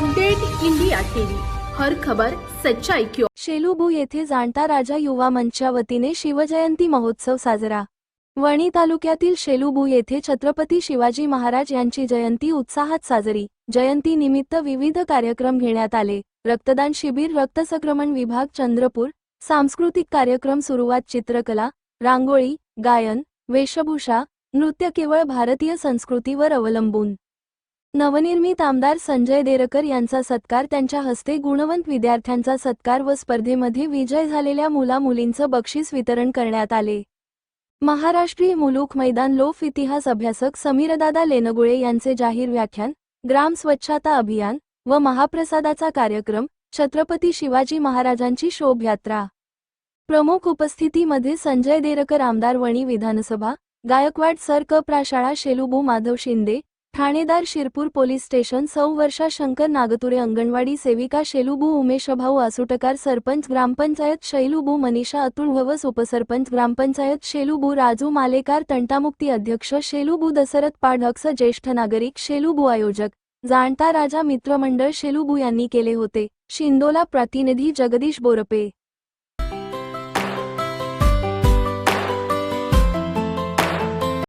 Update India TV. हर खबर सच्चाई क्यों ओर. येथे जाणता राजा युवा मंचच्या वतीने शिवजयंती महोत्सव साजरा. वणी तालुक्यातील शेलुबू येथे छत्रपती शिवाजी महाराज यांची जयंती उत्साहात साजरी. जयंती निमित्त विविध कार्यक्रम घेण्यात आले. रक्तदान शिबिर रक्तसंक्रमण विभाग चंद्रपूर. सांस्कृतिक कार्यक्रम सुरुवात चित्रकला रांगोळी गायन वेशभूषा नृत्य केवळ भारतीय संस्कृतीवर अवलंबून. नवनिर्मित आमदार संजय देरकर यांचा सत्कार त्यांच्या हस्ते गुणवंत विद्यार्थ्यांचा सत्कार व स्पर्धेमध्ये विजय झालेल्या मुला मुलींचं बक्षीस वितरण करण्यात आले. महाराष्ट्रीय मुलूक मैदान लोफ इतिहास अभ्यासक समीरदादा लेनगुळे यांचे जाहीर व्याख्यान ग्राम स्वच्छता अभियान व महाप्रसादाचा कार्यक्रम छत्रपती शिवाजी महाराजांची शोभयात्रा. प्रमुख उपस्थितीमध्ये संजय देरकर आमदार वणी विधानसभा गायकवाड सर क प्राशाळा शेलुबू माधव शिंदे ठाणेदार शिरपूर पोलीस स्टेशन सौ वर्षा शंकर नागतुरे अंगणवाडी सेविका शेलुबू उमेशभाऊ आसुटकार सरपंच ग्रामपंचायत शैलुबू मनीषा अतुल भवस उपसरपंच ग्रामपंचायत शेलुबू राजू मालेकार तंटामुक्ती अध्यक्ष शेलुबू दसरथ पाढक्स ज्येष्ठ नागरिक शेलुबू आयोजक जाणता राजा मित्रमंडळ शेलुबू यांनी केले होते. शिंदोला प्रतिनिधी जगदीश बोरपे